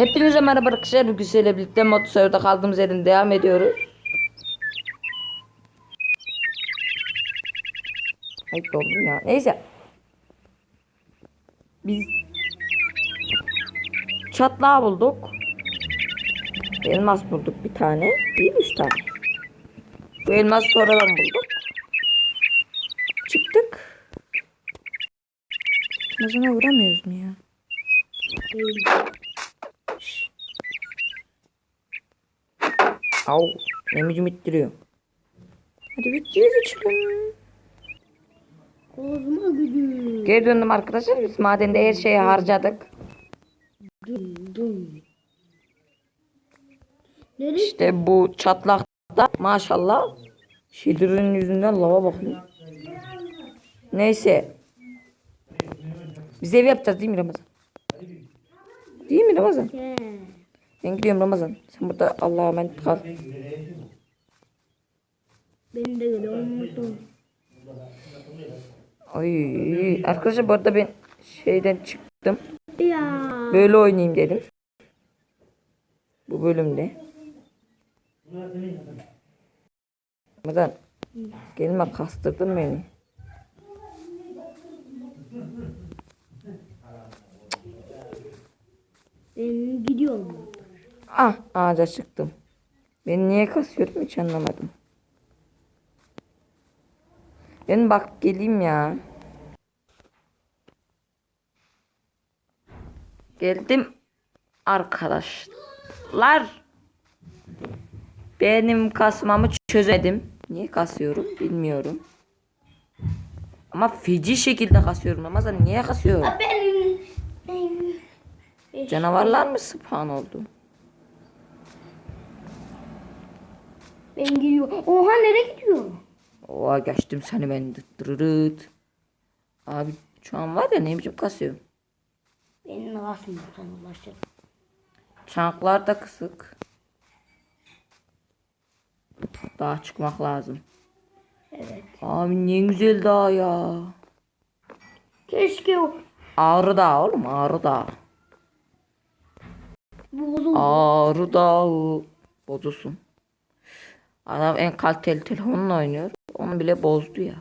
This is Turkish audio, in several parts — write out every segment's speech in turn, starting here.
Hepinize merhaba arkadaşlar. Bugün sizlerle birlikte Motosör'de kaldığımız yerden devam ediyoruz. Ay doldum ya. Neyse. Biz çatlağı bulduk. Elmas bulduk bir tane. Bir üç tane. Bu elmas sonradan bulduk. Çıktık. Nazana vuramıyoruz mu ya? Au. Nemicim ittiriyor. Hadi videoya geçelim. Kozma gücü. Geri döndüm arkadaşlar. Biz madende her şeyi harcadık. Dum dum. Nereye? İşte bu çatlakta maşallah Şidir'in yüzünden lava bakıyor. Neyse. Biz ev yapacağız değil mi Ramazan? Değil mi Ramazan? Ben gidiyorum Ramazan. Sen burada Allah'a emanet kal. Ben de geliyorum. Ay arkadaşlar bu arada ben şeyden çıktım. Ya. Böyle oynayayım dedim. Bu bölümde. Ramazan. Gelme kastırdın beni. Ben gidiyorum. Ah ağaca çıktım. Ben niye kasıyorum hiç anlamadım. Ben bak geleyim ya. Geldim arkadaşlar. Benim kasmamı çözemedim. Niye kasıyorum bilmiyorum. Ama feci şekilde kasıyorum. Ramazan niye kasıyorum? Benim. Benim. Canavarlar mı spawn oldu? Ben gidiyorum. Oha nereye gidiyor? Oha geçtim seni ben. Dırırıt. Abi şu an var ya ne biçim kasıyorum. Benim nasıl sana ulaşır? Çanklar da kısık. Daha çıkmak lazım. Evet. Abi ne güzel dağ ya. Keşke o Ağrı Dağı oğlum Ağrı Dağı. bozuldu. Ağrı Dağı. Bozulsun. Adam en kaliteli telefonla oynuyor. Onu bile bozdu ya.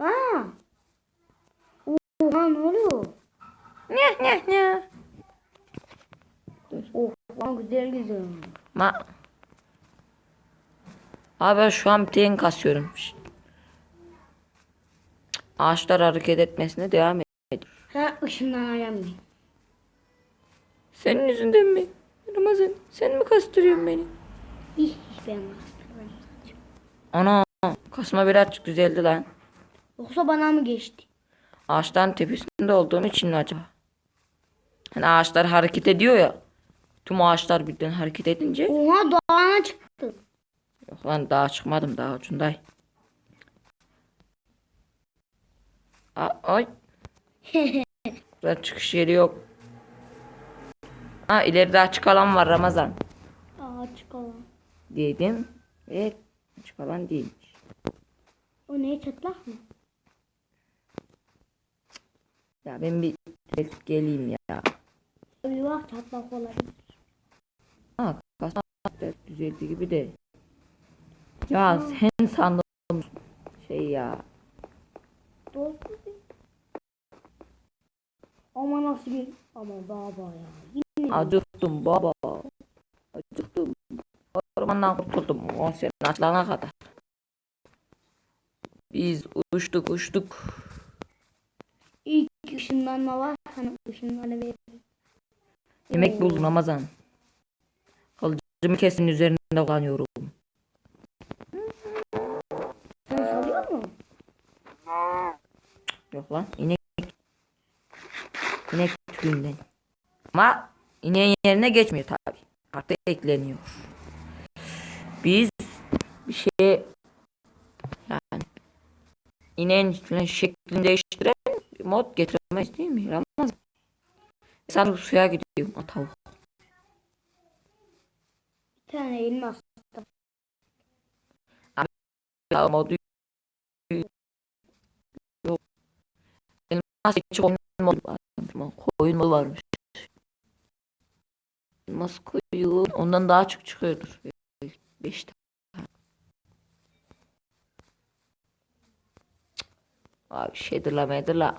Ha. Oha ne oluyor? Ne ne ne. Oha güzel güzel. Ma Abi ben şu an bir kasıyorum. Ağaçlar hareket etmesine devam et. Ha ışından ayamıyorum. Senin yüzünden mi? Ramazan sen mi kastırıyorsun beni? Hiç ben bastırıyorum. Ana kasma birazcık düzeldi lan. Yoksa bana mı geçti? Ağaçların tepesinde olduğum için mi acaba? Hani ağaçlar hareket ediyor ya. Tüm ağaçlar birden hareket edince. Oha dağına çıktı. Yok lan daha çıkmadım daha ucunday. A ay. Burada çıkış yeri yok. Ha ileride açık alan var Ramazan. Aa çıkalım. Dedim. Evet açık alan değilmiş. O ne çatlak mı? Ya ben bir gelip geleyim ya. Bak çatlak olabilir. Ha kasma da düzeldi gibi de. Ya sen sandın şey ya. Doğru. Ama nasıl bir... Ama baba ya. Yine Acıktım baba. Ormandan kurtuldum. O senin açılana kadar. Biz uçtuk uçtuk. ilk ışınlanma var. Hani ışınlanma ver. Yemek buldum Ramazan. Kılıcımı kesin üzerinde kullanıyorum. Yok lan inek. İnek tüyünden. Ama ineğin yerine geçmiyor tabi. Artık ekleniyor. Biz bir şey yani falan şeklini değiştiren mod getiremeyiz değil mi? Ramazan. Sadece suya gidiyorum o tavuk. Bir tane elmas. Ya modu yok. Elmas içi oyun modu var. Koyun modu varmış. Elmas koyu. Ondan daha çok çıkıyordur. 5 tane. Abi şeydir medir la.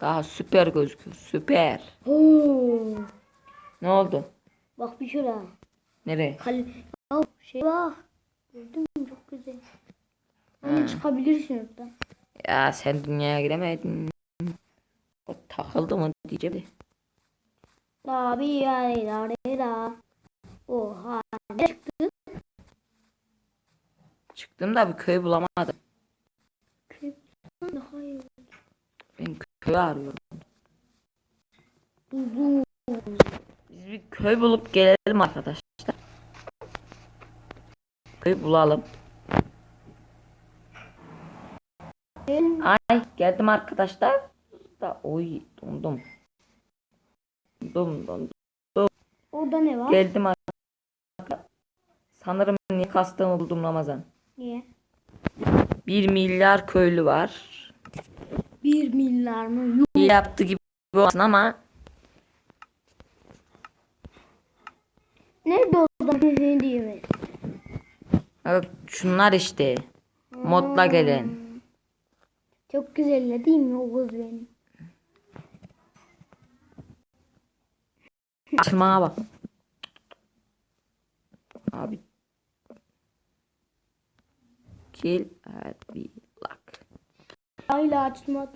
Daha süper gözüküyor. Süper. Oo. Ne oldu? Bak bir şuraya. Nereye? Kale. Ya şey bak. Gördün mü çok güzel. Hani çıkabilirsin oradan. Ya sen dünyaya giremedin. O takıldı mı diyeceğim de. La bir ya la la la. Oha. Ne çıktı? Çıktım da bir köy bulamadım. Köy. Hayır. Ben köy arıyorum. Uzun. Biz bir köy bulup gelelim arkadaşlar. Köy bulalım. Ay geldim arkadaşlar. Da oy dondum. Dondum dondum. Orada ne var? Geldim arkadaşlar. Sanırım niye kastığımı buldum Ramazan. Niye? 1 milyar köylü var. Bir milyar mı? İyi yaptı gibi olmasın ama Nerede o zaman diyeyim? bak şunlar işte. Modla gelen. Çok güzel değil mi o kız benim? Açmaya bak. Abi. Kill at bir luck. Hala açmadı.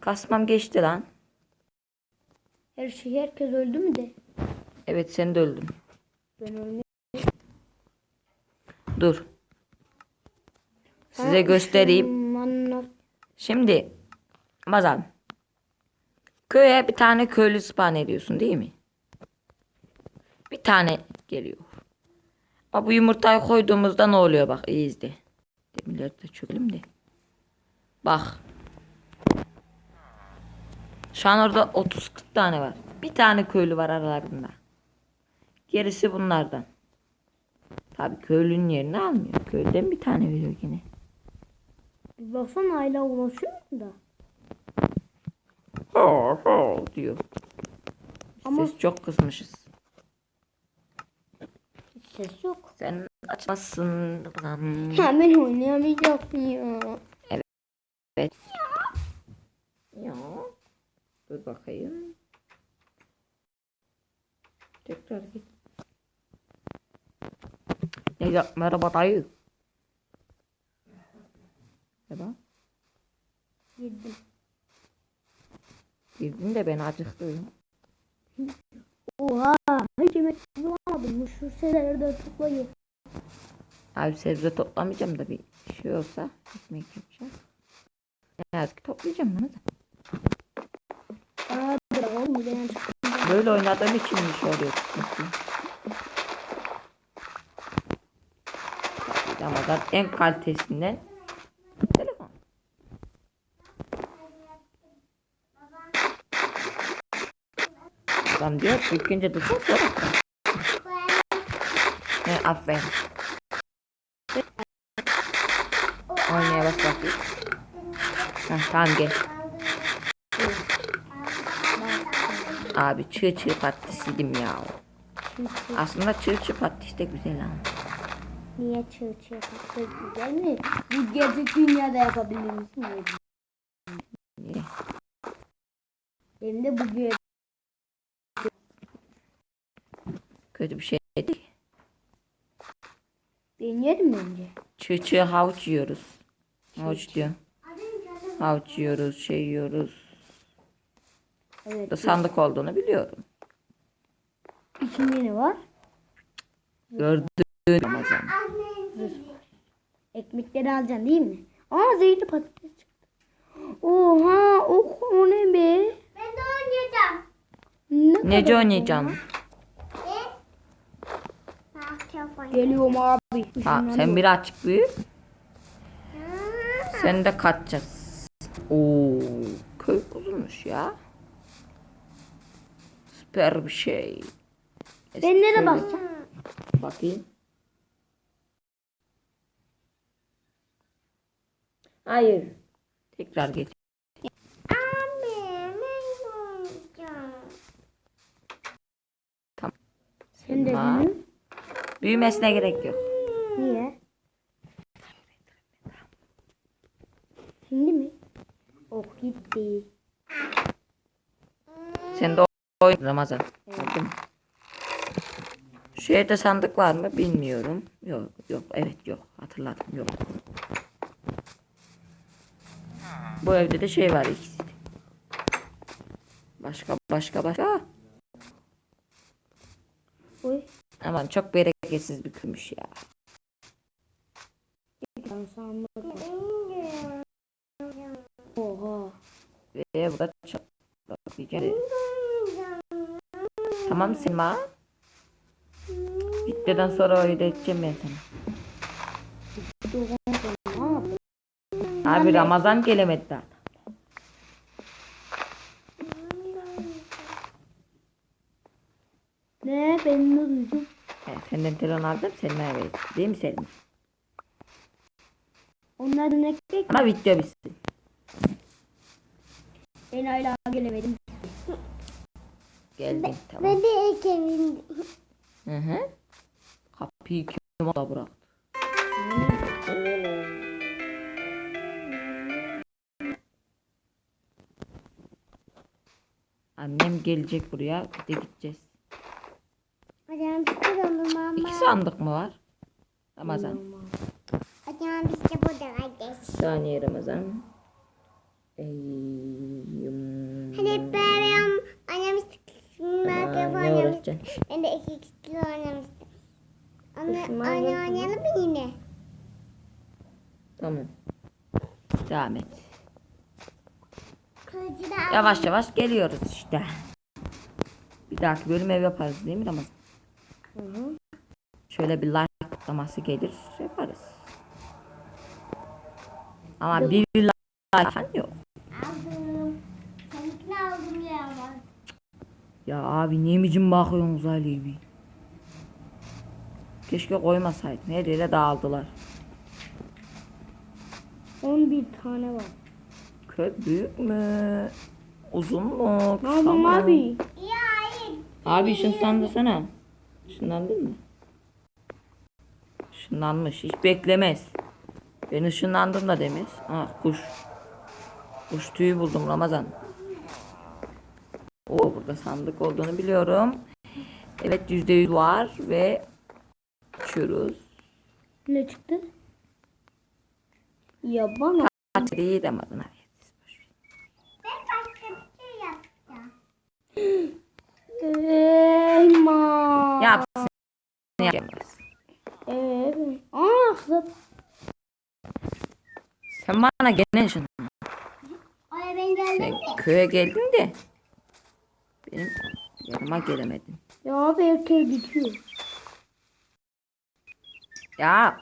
Kasmam geçti lan. Her şey herkes öldü mü de? Evet sen de öldün. Ben ölmedim. Dur. Size göstereyim. Anlat. Şimdi Ramazan. Köye bir tane köylü spawn ediyorsun değil mi? Bir tane geliyor. Ama bu yumurtayı koyduğumuzda ne oluyor bak iyi izle. Demirleri de çökelim de. Bak. Şu an orada 30-40 tane var. Bir tane köylü var aralarında. Gerisi bunlardan. Tabii köylünün yerini almıyor. Köyden bir tane veriyor yine. Bir baksana hala ulaşıyor da? Ho ho diyor. Ama- Ses çok kısmışız. Hiç ses yok. Sen açmazsın. Ha ben oynayamayacaktım ya. Evet. Ya. Dur bakayım. Tekrar git. Ya, ya merhaba dayı. Merhaba. Girdim. Girdin de ben acıktım. Oha. Hiç yemek bulamadım. Şu şeyleri de toplayayım. Abi sebze toplamayacağım da bir şey olsa ekmek yapacağım. Ne yazık ki toplayacağım Mehmet. Aa dur oğlum ben. Böyle oynadığım için bir şey oluyor. Ramazan en kalitesinden telefon. Adam diyor ilk önce sonra. Ne aferin. Oynaya bak bakayım. Heh, tamam gel. Abi çığ çığ patisiydim ya. Aslında çığ çığ patis de güzel ha. Niye çığ çığ yapacak güzel mi? Bu gerçek dünyada yapabilir misin? Niye? Benim de bu Kötü bir şey değil. Deneyelim bence. Çığ çığ havuç yiyoruz. Havuç diyor. Havuç yiyoruz, şey yiyoruz. Evet. Sandık olduğunu biliyorum. İçinde ne var? Gördüğün Ramazan. Ekmekleri alacaksın değil mi? Aa zeytin patates çıktı. Oha o, o ne be? Ben de oynayacağım. Ne Nece kadar Geliyorum abi. Ha, sen bir açık büyü. Sen de kaçacağız. Oo, köy uzunmuş ya. Süper bir şey. Eski Ben nereye basacağım? Bakayım. Hayır. Tekrar geç. Oynayacağım. Ben de büyüğüm. Büyümesine gerek yok. Niye? Şimdi mi? Oh gitti. Sen de oyun Ramazan. Mı? Şu evde sandık var mı bilmiyorum. Yok yok evet yok hatırladım yok. Bu evde de şey var ikisi. Başka başka başka. Oy. Aman çok bereketsiz bir kümüş ya. Oha. Ve bu da çok diyeceğim. Tamam Selma. Videodan sonra öyle edeceğim ben sana. Abi Ramazan gelemedi daha. ne ben de duydum. Evet, senden telefon aldım Selma'ya verdim. Değil mi Selma? Onlardan ekmek Ama video bitsin. ben hala gelemedim. Geldim tamam. Ben de ilk. Hı hı. Kapıyı kim oda bıraktı? Annem gelecek buraya. Bir de gideceğiz. Hocam. İki sandık mı var? Ramazan. Hocam biz de burada kardeş. Saniye Ramazan. Hani ben oynamıştık. Ben ne oynamıştım. uğraşacaksın? Ben de iki kişi oynamıştım. Onu oynayalım mı yine? Tamam. Devam et. Yavaş yavaş geliyoruz işte. Bir dahaki bölüm ev yaparız değil mi Ramazan? Hı hı. Şöyle bir like kutlaması gelir yaparız. Ama bir like yok. aldım. Seninkini aldım ya ama. Ya abi niye micim bakıyorsun uzaylı gibi? Keşke koymasaydım. Her yere dağıldılar. 11 tane var. Kök büyük mü? Uzun mu? Ne abi? Ya hayır. Abi şınlandırsana. Şınlandın mı? Şınlanmış. Hiç beklemez. Ben ışınlandım da demez. Ah kuş. Kuş tüyü buldum Ramazan. Oo burada sandık olduğunu biliyorum. Evet yüzde yüz var ve uçuyoruz. Ne çıktı? Ya bana. Hadi iyi demedin abi. Ben başka bir şey yapacağım. Elma. Yapsın. Yapacağız? Evet. Aa zıp. Sen bana gene ışın. Oraya ben geldim Sen de. köye geldin de benim yanıma gelemedin. Ya abi erkeğe bitiyor. Ya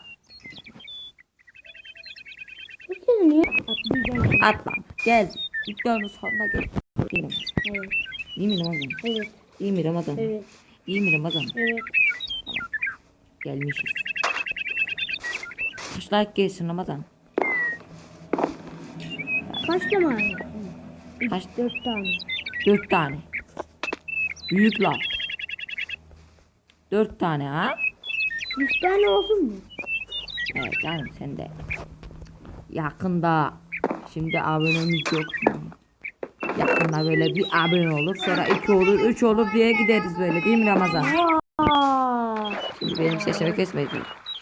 Peki niye atlayacağım? atma. Gel. Videonun sonuna gel. İyi mi? Evet. Mi Ramazan? Evet. İyi mi Ramazan? Evet. İyi mi Ramazan? Evet. Gelmişiz. Kaç like gelsin Ramazan? Kaç tane? Kaç? Dört tane. Dört tane. Büyük laf. Dört tane ha? Yüz tane olsun mu? Evet canım sen de. Yakında. Şimdi abonemiz yok. Yakında böyle bir abone olur. Sonra iki olur, üç olur diye gideriz böyle değil mi Ramazan? Şimdi benim sesimi kesmeyin.